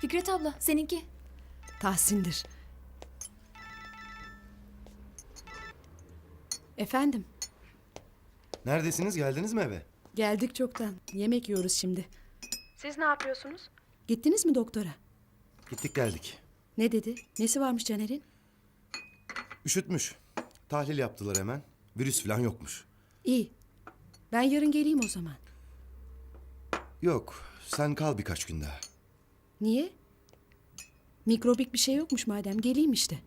Fikret abla seninki. Tahsin'dir. Efendim, Neredesiniz? Geldiniz mi eve? geldik çoktan. Yemek yiyoruz şimdi. Siz ne yapıyorsunuz? Gittiniz mi doktora? Gittik geldik. Ne dedi? Nesi varmış Caner'in? Üşütmüş. Tahlil yaptılar hemen. Virüs falan yokmuş. İyi. Ben yarın geleyim o zaman. Yok. Sen kal birkaç gün daha. Niye? Mikrobik bir şey yokmuş madem. Geleyim işte.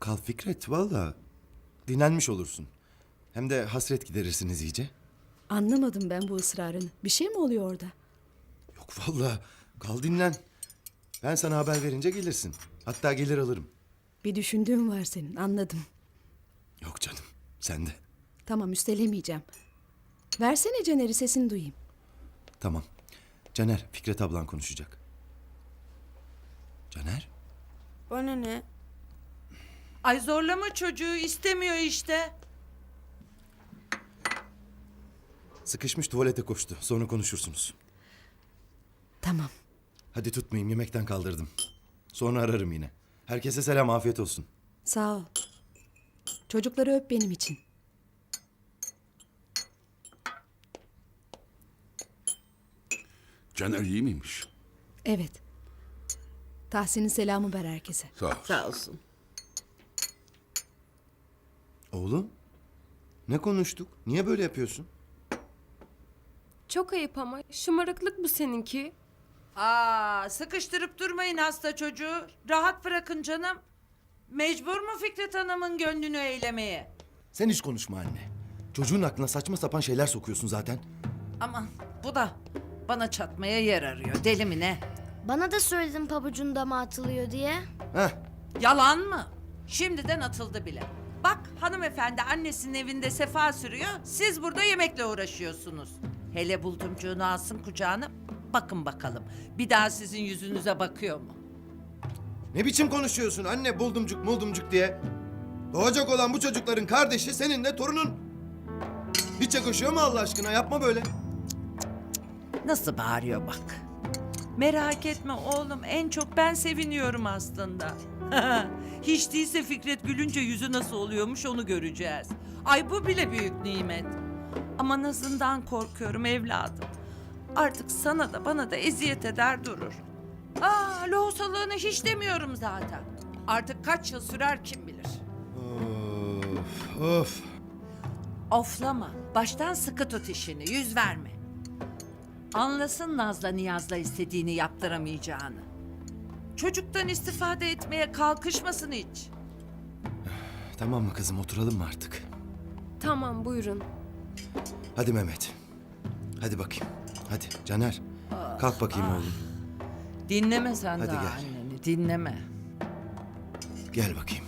Kal Fikret valla. Dinlenmiş olursun. Hem de hasret giderirsiniz iyice. Anlamadım ben bu ısrarını. Bir şey mi oluyor orada? Yok valla. Kal dinlen. Ben sana haber verince gelirsin. Hatta gelir alırım. Bir düşündüğüm var senin. Anladım. Yok canım. Sen de. Tamam üstelemeyeceğim. Versene Caner'i sesini duyayım. Tamam. Caner, Fikret ablan konuşacak. Caner? Bana ne? Ay zorlama çocuğu istemiyor işte. Sıkışmış tuvalete koştu. Sonra konuşursunuz. Tamam. Hadi tutmayayım yemekten kaldırdım. Sonra ararım yine. Herkese selam afiyet olsun. Sağ ol. Çocukları öp benim için. Caner iyi miymiş? Evet. Tahsin'in selamı ver herkese. Sağ ol. Sağ olsun. Oğlum? Ne konuştuk? Niye böyle yapıyorsun? Çok ayıp ama şımarıklık bu seninki. Aa, sıkıştırıp durmayın hasta çocuğu. Rahat bırakın canım. Mecbur mu Fikret Hanım'ın gönlünü eylemeye? Sen hiç konuşma anne. Çocuğun aklına saçma sapan şeyler sokuyorsun zaten. Aman bu da bana çatmaya yer arıyor. Deli mi ne? Bana da söyledin pabucun dama atılıyor diye. Heh, Yalan mı? Şimdiden atıldı bile. Bak hanımefendi annesinin evinde sefa sürüyor. Siz burada yemekle uğraşıyorsunuz. Hele buldumcuğunu alsın kucağına. Bakın bakalım. Bir daha sizin yüzünüze bakıyor mu? ne biçim konuşuyorsun anne buldumcuk buldumcuk diye. Doğacak olan bu çocukların kardeşi senin de torunun. Hiç yakışıyor mu Allah aşkına yapma böyle. Nasıl bağırıyor bak. Merak etme oğlum en çok ben seviniyorum aslında. Hiç değilse Fikret gülünce yüzü nasıl oluyormuş onu göreceğiz. Ay bu bile büyük nimet. Ama nazından korkuyorum evladım. Artık sana da bana da eziyet eder durur. Aa lohusalığını hiç demiyorum zaten. Artık kaç yıl sürer kim bilir. Of of. Oflama. Baştan sıkı tut işini. Yüz verme. Anlasın Naz'la Niyaz'la istediğini yaptıramayacağını. Çocuktan istifade etmeye kalkışmasın hiç. Tamam mı kızım oturalım mı artık? Tamam buyurun. Hadi Mehmet. Hadi bakayım. Hadi Caner. Kalk bakayım oğlum. Dinleme sen Hadi daha gel. anneni. Dinleme. Gel bakayım.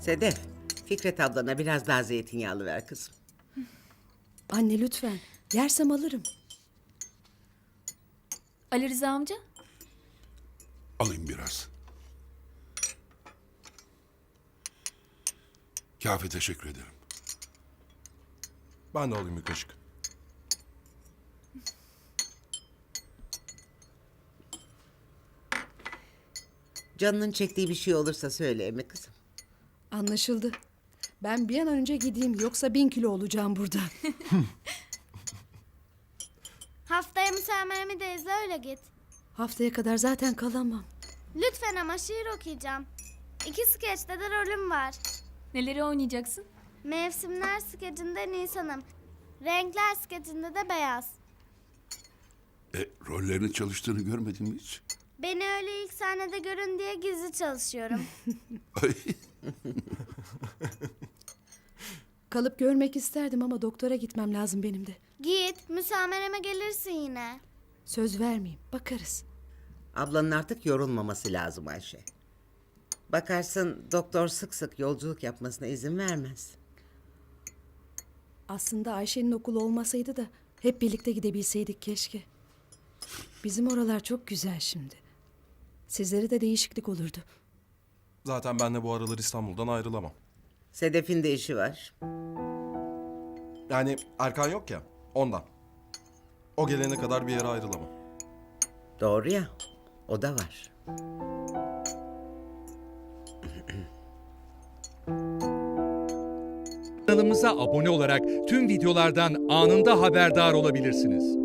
Sedef, Fikret ablana biraz daha zeytinyağlı ver kızım. Anne lütfen. Yersem alırım. Ali Rıza amca. Alayım biraz. Kafi teşekkür ederim. Ben de alayım bir kaşık. Canının çektiği bir şey olursa söyle Emi kızım. Anlaşıldı. Ben bir an önce gideyim yoksa bin kilo olacağım burada. Haftaya müsameremi de izle öyle git. Haftaya kadar zaten kalamam. Lütfen ama şiir okuyacağım. İki skeçte de rolüm var. Neleri oynayacaksın? Mevsimler skecinde Nisan'ım. Renkler skecinde de beyaz. E, rollerini çalıştığını görmedin mi hiç? Beni öyle ilk sahnede görün diye gizli çalışıyorum. Ay, Kalıp görmek isterdim ama doktora gitmem lazım benim de. Git, müsamereme gelirsin yine. Söz vermeyeyim. Bakarız. Ablanın artık yorulmaması lazım Ayşe. Bakarsın doktor sık sık yolculuk yapmasına izin vermez. Aslında Ayşe'nin okulu olmasaydı da hep birlikte gidebilseydik keşke. Bizim oralar çok güzel şimdi. Sizlere de değişiklik olurdu. Zaten ben de bu aralar İstanbul'dan ayrılamam. Sedef'in de işi var. Yani Erkan yok ya ondan. O gelene kadar bir yere ayrılamam. Doğru ya. O da var. Kanalımıza abone olarak tüm videolardan anında haberdar olabilirsiniz.